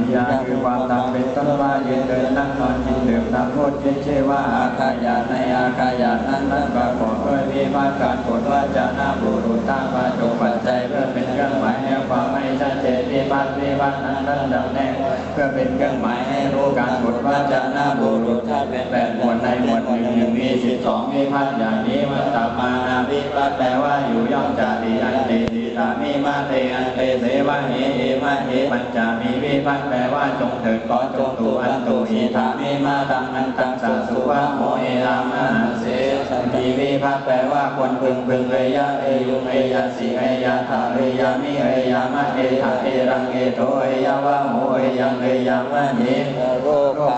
กิริยาคือความตามเป็นต้นว่ายืนเดินนั่งนอนกินดื่มน้ำโทษเชื่อว่าอาคายาในอาคายานั้นนั้นประกอบด้วยวิมาการกฎว่าจะนาบุรุษตั้งมาจงปัจจัยเพื่อเป็นเครื่องหมายให้ความไม่ชัดเจนวิบัติวิบัตินั้นนั้นดำแนงเพื่อเป็นเครื่องหมายให้รู้การกฎว่าจะนาบุรุษถ้าเป็นแปดหมวดในหมวดหนึ่งหนึ่งมีสิบสองวิพัฒน์อย่างนี้มันตามานาวิพัฒแปลว่าอยู่ย่อมจะดีอันดีดีตา มีมาเตอันเตเสวะเหเอมาเหปัญจามีวิพัฒน์แปลว่าจงเถิดขอจงตูอันตูหิธามีมาตังอันตังสาสุวะโมเอรามหาเสสันติวิพัฒน์แปลว่าควรพึงพึงเอยะเอยุเอยะสีเอยะถาเอยะมิเอยะมะเอถาเอรังเอโตเอยะวะโมเอยังเอยะมะเนโร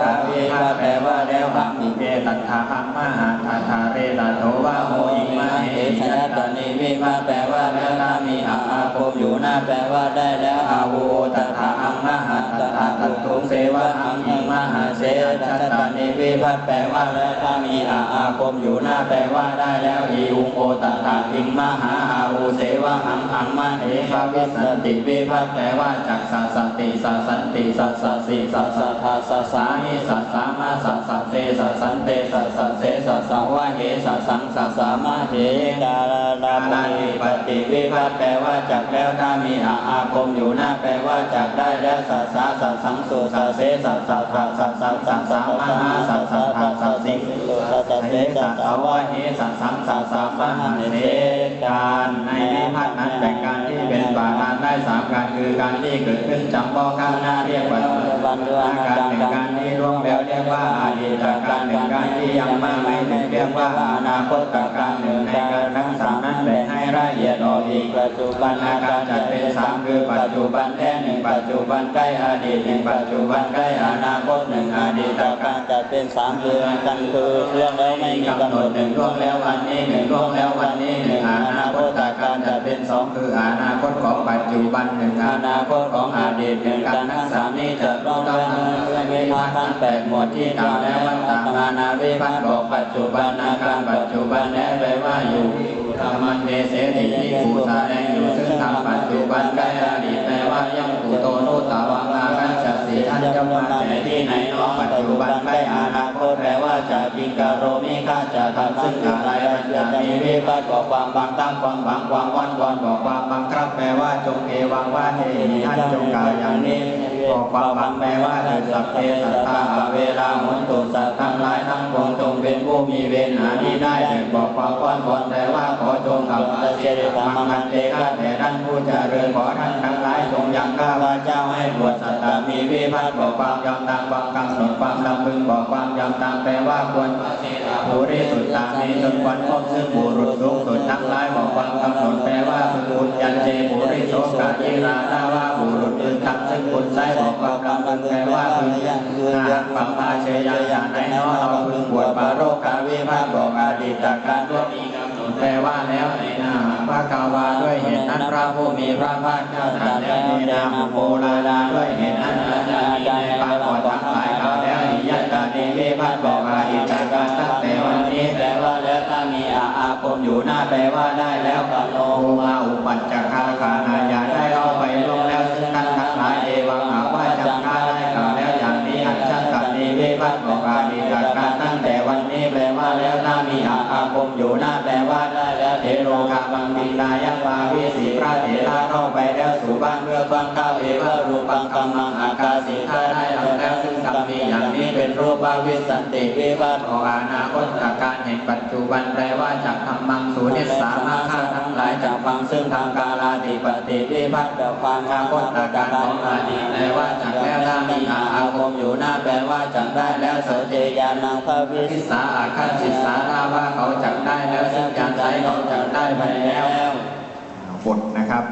คาวิพัฒน์แปลว่าแล้วหังอิเมตัทธาหังมหาทาทาเรตโตวะโมอิมาเหชนะตานิวิพัฒน์แปล อาอาคมอยู่หน้าแปลว่าได้แล้วอาวุตถาหังมหาตถาตุทุเสวะหังอิมหาเสชนะตานิวิพัฒน์แปลว่าแล้วนามีอาอาคมอยู่หน้าแปลว่าได้แล้วอีอุงโอตถาอิมมหาอาวุเสวะหังหังมะเอภาวิสติวิพัฒน์แปลว่าจักสาสติสาสันติสัสสสิสัสสะทาสัสาหิสัสามาสัสเตสัสสันเตสัสเสสัสสวะเหสัสังสัสามาเหกาลาลานาปิปฏิวิพัฒน์แปลว่าจักแล้วถ้ามีอาอาคมอยู่หน้าแปลว่าจักได้แล้วสัสสะสัสสังสุสัสเสสัสสะทาสัสสะสัสสะมหาสัสสะทาสัสสิสัสเสสัสสวะเหสัสสังสัสสะมหาเสการในวิพัฒน์นั้นแบ่งการที่เป็นปาทานได้สามการคือการที่เกิดขึ้นจำพาะข้างหน้าเรียกว่าการหนึ่งการที่ร่วงแล้วเรียกว่าอดีตการหนึ่งการที่ยังมาไม่ถึงเรียกว่าอนาคตการหนึ่งในการ ละเอียดออกอีกปัจจุบันรณาการจัดเป็นสามคือปัจจุบันแท้หนึ่งปัจจุบันใกล้อดีตหนึ่งปัจจุบันใกล้อนาคตหนึ่งอดีตจากการจัดเป็นสามเดือนกันคือเรื่องแล้วไม่มีกำหนดหนึ่งล่วงแล้ววันนี้หนึ่งล่วงแล้ววันนี้หนึ่งอนาคตการจัดเป็นสองคืออนาคตของปัจจุบันหนึ่งอนาคตของอดีตหนึ่งการทั้งสามนี้จะต้องต้องเพื่อมีพัฒทั้งแปดหมวดที่กล่าวแล้ววันตามานาวิพัฒน์บอกปัจจุบันอาการปัจจุบันแน่แปลว่าอยู่ มันเมเสติที่ผูสาแดงอยู่ซึ่งทำปัจจุบันใกล้อดีตแปลว่ายังปุโตโนตาวังอาคันจัสสีท่านจะมาแต่ที่ไหนเน้องปัจจุบันใกล้อนาคตแปลว่าจะกิงกาโรมิข้าจะทำซึ่งอะไรมันจะมีวิบัติบอกความบางตั้งความหวังความวันวันบอกความบังคับแปลว่าจงเอวังว่าเฮท่านจงกล่าวอย่างนี้บอกความหวังแปลว่าเถิดสัพเพสัตตาเวลาหนตุสัตว์ทั้งหลายทั้งปวงจงเป็นผู้มีเวรหานี้ได้เถิดบอกความวันวันแป จริญธรรมมันเตข้าแต่ท่านผู้เจริญขอท่านทั้งหลายจงยังข้าพเจ้าให้บวชสัตตมีวิพัฒน์บอกความยอมตามความกำหนดความลำพึงบอกความยอมตามแปลว่าควรผู้ริสุทธามีจนควรพบซึ่งบุรุษสูงสุดทั้งหลายบอกความกำหนดแปลว่าพึงบุญยันเจบุริโสกายิรานาว่าบุรุษอื่นทำซึ่งบุญใช้บอกความกำลังแปลว่าพึงยังนาปัมมาเชยยาอย่างไหนนาะเราพึงบวชปาโรกาวิภาคบอกอดีตการร่วมมีกำหนดแปลว่าแล้วในนา พระกาวาด้วยเหตุนั้นพระผู้มีพระภาคเจ้าตรัสแล้วในนามโมลาลาด้วยเหตุนั้นอาจารย์ในปางก่อนทั้งหลายกล่าวแล้วนิยัตตานิวิพัฒน์บอกอดีตการตั้งแต่วันนี้แปลว่าแล้วถ้ามีอาอาคมอยู่หน้าแปลว่าได้แล้วกโนมาอุปัจจคาคานายา พัฒน์บอกอดีการตั้งแต่วันนี้แปลว่าแล้วถ้ามีอาอาคมอยู่หน้าแปลว่าได้แล้วเทโรคาบังบินายปาวิสีพระเถระเข้าไปแล้วสู่บ้านเพื่อฟังข้าวเอวรูปังกัมมังอากาสิข้าได้ทำแล้วซึ่งกรรมมีอย่างนี้เป็นรูปาวิสันติวิวัตองอนาคตการแห่งปัจจุบันแปลว่าจากธรรมังสูนิสสามาข้าทั้งหลายจากฟังซึ่งทางกาลาติปฏิวิพัตเดาฟังอาคตการของอดีตแปลว่าจากแล้วถ้ามีอาอาคมอยู่หน้าแปลว่าจากได้แล้วเสเจยานังพระวิสิสาอาคันสิสาราว่าเขาจักได้แล้วซึ่งยานใช้เขาจักได้ไปแล้วบทนะครับ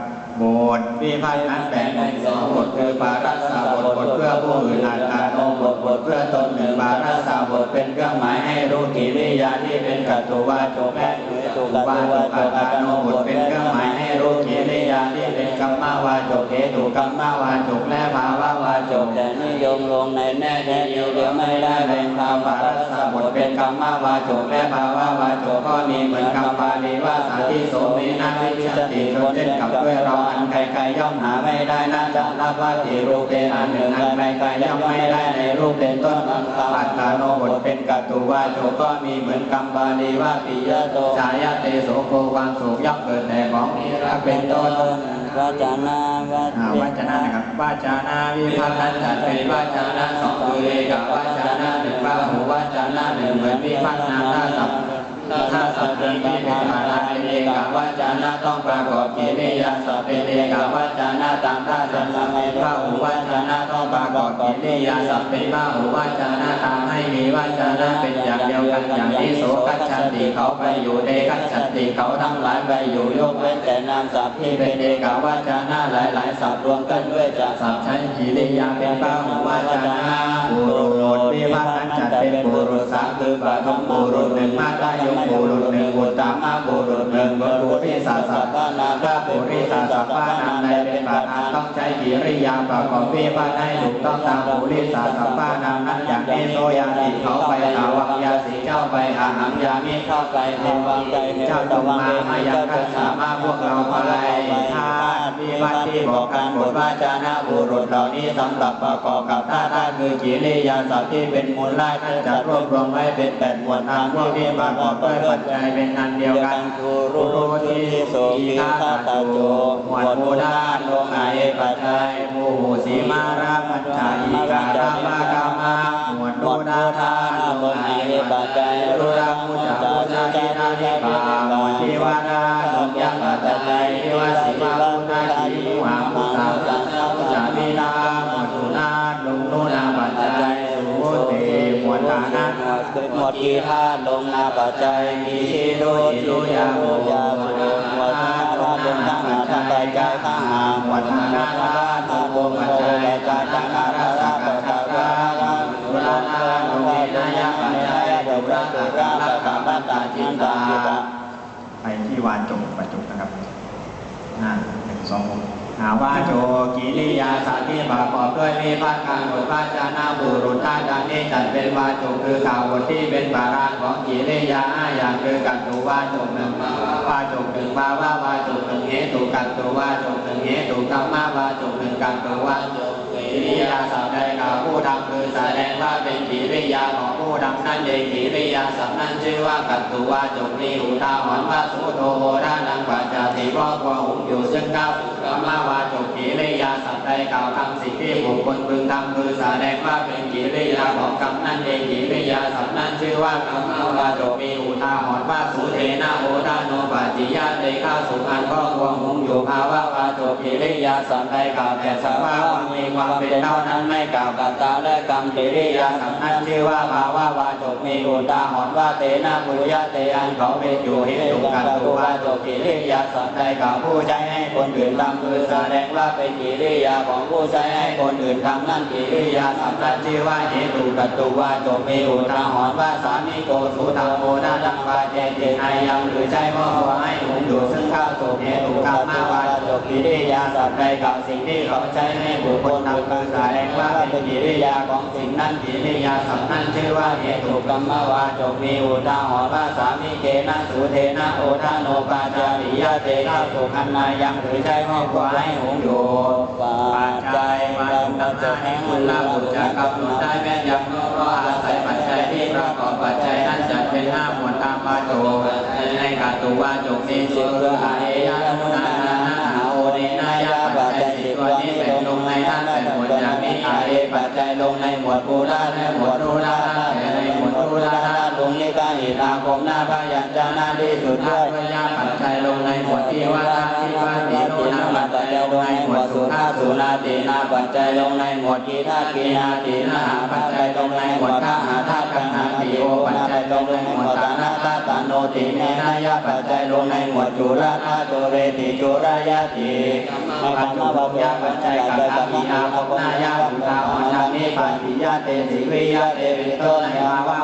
บทวิพัฒน์นั้นแบ่งเป็นสองบทคือปารัสสาบทบทเพื่อผู้อื่นอัตตาโนบทบทเพื่อตนหนึ่งปารัสสาบทเป็นเครื่องหมายให้รู้กิริยาที่เป็นกัตตุวาโจแม่ตุวาโจอัตตาโนบทเป็นเครื่องหมายให้รู้กิริยาที่เป็นกัมมาวาโจเกตุกัมมาวาโจและภาวะวาโจแต่นิโยงลงในแน่แท้เดียวเดียวไม่ได้เป็นคำปารัสบทเป็นกรรมวาโจและภาวะวาจก็มีเหมือนคำบาลีว่าสาธิโสมีนาวิวิสติชนเช่นกับด้วยเราอันใครๆย่อมหาไม่ได้น่าจะรับว่าติรูปเป็นอันหนึ่งอันใครๆย่อมไม่ได้ในรูปเป็นต้นปัตตาโนบทเป็นกัตตุวาจก็มีเหมือนคำบาลีว่าปิยโตชายาเตโสโกความสุขย่อมเกิดแต่ของมีรักเป็นต้นวาจานาวัจอ่าวาจนะนะครับวาจานาวิภัตตันจัดเป็นวาจานาสองคือเอกวาจานาหนึ่งว่าหูวาจานาหนึ่งเหมือนวิภัตนาท่าสับถ้าสับเป็นวิเป็นภาราเอกวาจานะต้องประกอบกิริยาสับเป็นเอกวาจานะตามท่าสัมมาไม่ว่าหูวาจานะต้องประกอบกิริยาสับเป็นว่าหูวาจานะตามให้มีวาจานะเป็นอย่างเดียวกันอย่างนี้โสกัจฉันติเขาไปอยู่เดกัจฉันติเขาทั้งหลายไปอยู่ยกเว้นแต่นามสัพที่เป็นเอกวาจานะหลายๆสับรวมกันด้วยจะสับใช้กิริยาเป็นป้าหูวาจานะบุโรุษวิวัฒน์จัด เป็นบุรุษสามคือปฐมบุรุษหนึ่งมาตายมบุรุษหนึ่งอุตตมบุรุษหนึ่งบุริสสัสะปานาพระบุริสัสสะปานามในเป็นประธานต้องใช้กิริยาประกอบวิวัฒน์ให้ถูกต้องตามบุริสัสสะปานามนั้นอย่างนี้โซยาติเขาไปหาวังยาสีเจ้าไป หังยามิเข้าไปในวังใจเจ้าตมามายังกัสสามารถพวกเราไปทานวิวัฒน์ที่บอกกันบทว่าจานะบุรุษเหล่านี้สำหรับประกอบกับท่าท่าคือกิริยาสัตว์ที่เป็นมูลไล่ท่านจะรวบรวมไว้เป็นแปดหมวดทางพวกที่ประกอบด้วยปัจจัยเป็นอันเดียวกันคูรุทิโสกีฆาตาโจหมวดโมดานโลกายปัจจัยมูหูสีมาราปัจจัยอีการามากามาหมวดโมดาทานโลกายปัจจัยรุรามุจจามุจจาทินานิปาหมทิวานาสมยังปัจจัยวาสีมามุนาทีมุหามุสาสังมุจจามินาหมวดสุนาลุงนุนาปัจจัยสุติมวดฐานะหมดกีธาลงนาปัจจัยมีชีโดจิโยยาโมยาโมหมวดธาตุลงทั้งหาทั้งปัจจัยข้างหามวดธานาธาตุลงปัจจัยปัจจัยจังหาราราปัจจัยราราสุรานาโลกินายะปัจจัยปุระตุระปัจจัยปัจจัยจินตา ไปที่วานจงประจุนะครับหน้าหนึ่งสองหกหาว่าโจกิริยาสัตย์ที่ประกอบด้วยมีภาคการบทวาจานาบุรุษท่าจานี้จัดเป็นวาจุคือข่าวบทที่เป็นบาราของกิริยาห้าอย่างคือกัตตุวาจุหนึ่งวาจุหนึ่งภาวะวาจุหนึ่งเหตุกัตตุวาจุหนึ่งเหตุกรรมวาจุหนึ่งกัตตุวาจุกิริยาสัตย์ใดกับผู้ทำ แสดงว่าเป็นกิริยาของผู้ดำนั่นเองกิริยาสัมนั้นชื่อว่ากัตตุวาจงนี้อุทาหรณ์ว่าสุโธโหรานังปัจจติว่าความหุงอยู่ซึ่งก้าวสุกรรมวาจง กิริยาสัตว์ใดกล่าวทำสิ่งที่บุคคลพึงทำคือแสดงว่าเป็นกิริยาของกรรมนั่นเองกิริยาสัตว์นั้นชื่อว่ากรรมวาจงมีอุทาหรณ์ว่าสุเทนะโหราโนปัจจิยาเตข้าสุอันก็ความหุงอยู่ภาวะวาจงกิริยาสัตว์ใดกล่าวแต่สภาวะมีความเป็นเท่านั้นไม่กล่าวกัตตาและกรรมกิริยาสัตว์นั้นชื่อว่าภาวะวาจงมีอุทาหรณ์ว่าเตนะปุยะเตอันเขาเป็นอยู่เหตุกัตตุวาจงกิริยาสัตว์ใดกล่าวผู้ใช้ให้คนอื่นทำคือแสดงว่าเป็นกิริยาของผู้ใช้ให้คนอื่นทำนั่นกิริยาสัตว์นั้นชื่อว่าเหตุกัตตุวาจงมีอุทาหรณ์ว่าสามีโกสุธรรมโมนาดังวาเจเจนายยังหรือใช้ว่าขอให้หนุนอยู่ซึ่งข้าวสุกเหตุกรรมาวาจงกิริยาสัตว์ใดกล่าวสิ่งที่เขาใช้ให้บุคคลทำคือแสดงว่าเป็นกิริยาของสิ่งนั้นกิริยาสัตว์นั้นชื่อว่าเหตุกรรมวาจงมีอุทาหรณ์ว่าสาม นะสุเทนะโอทานโนปาจาริยะเตข้าวสุขันนายังหรือใช้ว่าขอให้หนุนอยู่ปัจจัยมันตัจะแห่งมุลาบุตรจะกำหนดได้แม้นยำเพราะอาศัยปัจจัยที่ประกอบปัจจัยนั้นจัดเป็นห้าหมวดตามปาโจในกาตุวาจกมีสิบคืออาเอยะมุนานานาหาโอเนนายะปัจจัยสิตัวนี้แบ่งลงในท่านแปดหมวดอย่างนี้อาเอปัจจัยลงในหมวดปูราและหมวดรูราแต่ในหมวดรูราล งนี้ก็หิตาคมนาพยัญชนะที่สุดด้วยยาปัจจัยลงในหมวดที่ว่าที่ว่าติโนนาปัจจัยลงในหมวดสุขาสุนาตินาปัจจัยลงในหมวดกีธากีนาตินาหาปัจจัยลงในหมวดข้าหาธาตุกันหาติโอปัจจัยลงในหมวดตานาตาตาโนติเนนายะปัจจัยลงในหมวดจุราธาตุเรติจุรายาติมรรมบยาปัจจัยกัตตมีอาภนายาอุตาอนทนิปัจจิยาเตสิวิยาเตวิโตในาวะวา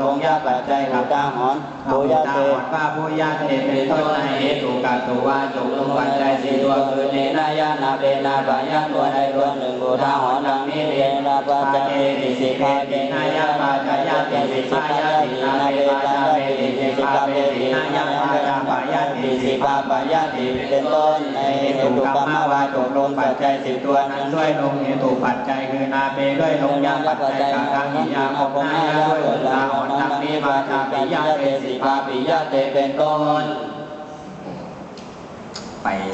ลงยาปัจจัยกับตาหอนปุยาเตว่าปุยาเตเป็นต้นในเหตุกัตตุวาจุลงปัจจัยสี่ตัวคือเนนายานาเปนาปายาตัวใดตัวหนึ่งอุทาหอนดังนี้เรียนได้ปาจาเติสิภาเวนายาปาจายาติสิภายาตินาเวปาจาเวติสิภาเวตินายาปาจาปายาติสิภาปายาติเป็นต้นในเหตุกรรมวาตกลงปัจจัยสิบตัวนั้นด้วยลงเหตุปัจจัยคือนาเปด้วยลงยาปัจจัยกาทังนิยาของนายาด้วยลาอ่อนนังนิพพาทาปิยะเตสิภาปิยะเตเป็นต้นไป